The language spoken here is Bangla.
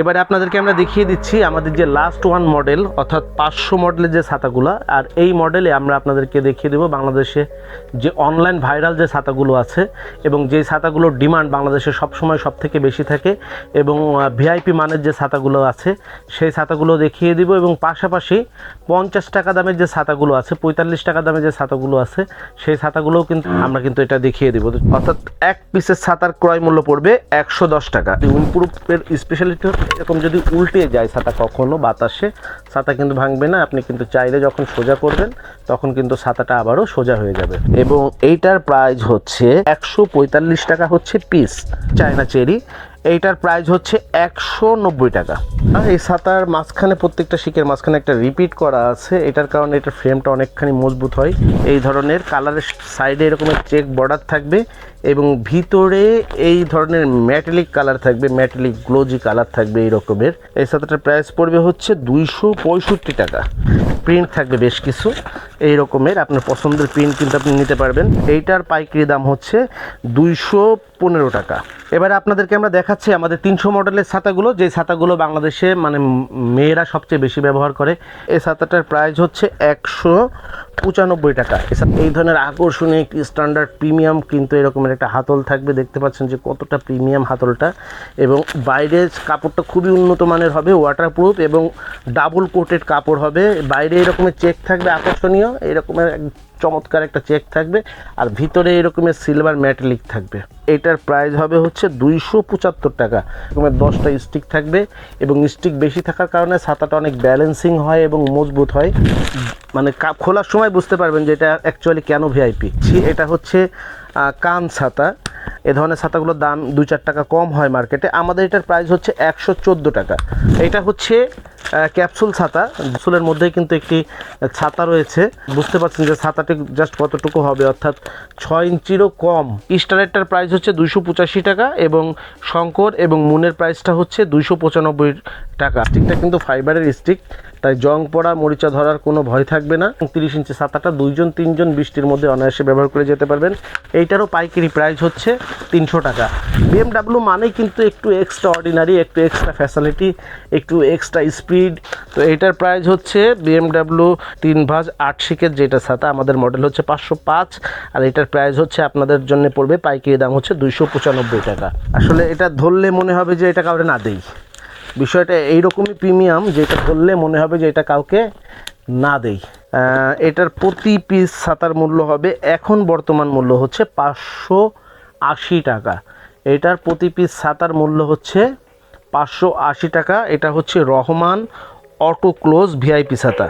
এবারে আপনাদেরকে আমরা দেখিয়ে দিচ্ছি আমাদের যে লাস্ট ওয়ান মডেল অর্থাৎ পাঁচশো মডেলের যে ছাতাগুলো, আর এই মডেলে আমরা আপনাদেরকে দেখিয়ে দেবো বাংলাদেশে যে অনলাইন ভাইরাল যে ছাতাগুলো আছে এবং যে ছাতাগুলোর ডিমান্ড বাংলাদেশে সবসময় সব থেকে বেশি থাকে এবং ভিআইপি মানের যে ছাতাগুলো আছে, সেই ছাতাগুলো দেখিয়ে দিব এবং পাশাপাশি পঞ্চাশ টাকা দামের যে ছাতাগুলো আছে, পঁয়তাল্লিশ টাকা দামের যে ছাতাগুলো আছে, সেই ছাতাগুলোও কিন্তু আমরা কিন্তু এটা দেখিয়ে দিব। অর্থাৎ এক পিসের ছাতার ক্রয় মূল্য পড়বে একশো দশ টাকা। উইনপ্রুফের স্পেশালিটি এরকম যদি উল্টে যায় ছাতা কখনো বাতাসে, ছাতা কিন্তু ভাঙবে না, আপনি কিন্তু চাইলে যখন সোজা করবেন, তখন কিন্তু ছাতাটা আবারও সোজা হয়ে যাবে। এবং এইটার প্রাইস হচ্ছে একশো পঁয়তাল্লিশ টাকা হচ্ছে পিস চায়না চেরি। এইটার প্রাইস হচ্ছে একশো নব্বই টাকা। আর এই ছাতার মাঝখানে, প্রত্যেকটা শিকের মাঝখানে একটা রিপিট করা আছে। এটার কারণে এটার ফ্রেমটা অনেকখানি মজবুত হয়। এই ধরনের কালারের সাইডে এরকমের চেক বর্ডার থাকবে এবং ভিতরে এই ধরনের ম্যাটেলিক কালার থাকবে ম্যাটেলিক গ্লোজি কালার থাকবে এই রকমের। এই ছাতাটার প্রাইস পড়বে হচ্ছে দুইশো পঁয়ষট্টি টাকা। প্রিন্ট থাকবে বেশ কিছু। এই রকমের আপনার পছন্দের প্রিন্ট কিন্তু আপনি নিতে পারবেন। এইটার পাইকারি দাম হচ্ছে দুইশো পনেরো টাকা। এবারে আপনাদেরকে আমরা দেখাচ্ছি আমাদের তিনশো মডেলের ছাতাগুলো। যে ছাতাগুলো বাংলাদেশে মানে মেয়েরা সবচেয়ে বেশি ব্যবহার করে, এই ছাতাটার প্রাইস হচ্ছে একশো পঁচানব্বই টাকা। এছাড়া এই ধরনের আকর্ষণীয় একটি স্ট্যান্ডার্ড প্রিমিয়াম কিন্তু এরকমের একটা হাতল থাকবে। দেখতে পাচ্ছেন যে কতটা প্রিমিয়াম হাতলটা। এবং বাইরের কাপড়টা খুবই উন্নত মানের হবে ওয়াটারপ্রুফ এবং ডাবল কোটেড কাপড় হবে। বাইরে এরকমের চেক থাকবে, আকর্ষণীয়। এরকমের চমৎকার একটা চেক থাকবে। আর ভিতরে এরকমের সিলভার ম্যাটেলিক থাকবে। এটার প্রাইস হবে হচ্ছে দুইশো পঁচাত্তর টাকা। এরকমের দশটা স্টিক থাকবে এবং স্টিক বেশি থাকার কারণে ছাতাটা অনেক ব্যালেন্সিং হয় এবং মজবুত হয়। মানে খোলার সময় বুঝতে পারবেন যে এটা অ্যাকচুয়ালি কেন ভিআইপি এটা হচ্ছে কান ছাতা। এ ধরনের ছাতাগুলোর দাম দু চার টাকা কম হয় মার্কেটে আমাদের এটার প্রাইস হচ্ছে একশো চোদ্দ টাকা। এটা হচ্ছে ক্যাপসুল ছাতা। ক্যাপসুলের মধ্যেই কিন্তু একটি ছাতা রয়েছে। বুঝতে পারছেন যে ছাতাটি জাস্ট কতটুকু হবে? অর্থাৎ ছয় ইঞ্চিরও কম। স্টারেরটার প্রাইস হচ্ছে দুইশো পঁচাশি টাকা এবং শঙ্কর এবং মুনের প্রাইসটা হচ্ছে দুইশো পঁচানব্বই টাকা। স্টিকটা কিন্তু ফাইবারের স্টিক তাই জং পড়া, মরিচা ধরার কোনো ভয় থাকবে না। তিরিশ ইঞ্চি ছাতাটা দুইজন, তিনজন বৃষ্টির মধ্যে অনায়াসে ব্যবহার করে যেতে পারবেন। এইটারও পাইকারি প্রাইস হচ্ছে তিনশো টাকা। বিএমডাব্লিউ মানেই কিন্তু একটু এক্সট্রা অর্ডিনারি একটু এক্সট্রা ফ্যাসিলিটি একটু এক্সট্রা স্পিড তো এইটার প্রাইস হচ্ছে বিএমডাব্লিউ তিন ভাজ আট শিকের যেটা ছাতা, আমাদের মডেল হচ্ছে পাঁচশো পাঁচ। আর এটার প্রাইস হচ্ছে আপনাদের জন্য পড়বে পাইকারি দাম হচ্ছে দুইশো পঁচানব্বই টাকা। আসলে এটা ধরলে মনে হবে যে এটা কাউরে না দেই। বিষয়টা এইরকমই প্রিমিয়াম, যেটা করলে মনে হবে যে এটা কাউকে না দেই। এটার প্রতি পিস ছাতার মূল্য হবে, এখন বর্তমান মূল্য হচ্ছে পাঁচশো আশি টাকা। এটার প্রতি পিস ছাতার মূল্য হচ্ছে পাঁচশো আশি টাকা। এটা হচ্ছে রহমান অটো ক্লোজ ভিআইপি ছাতা।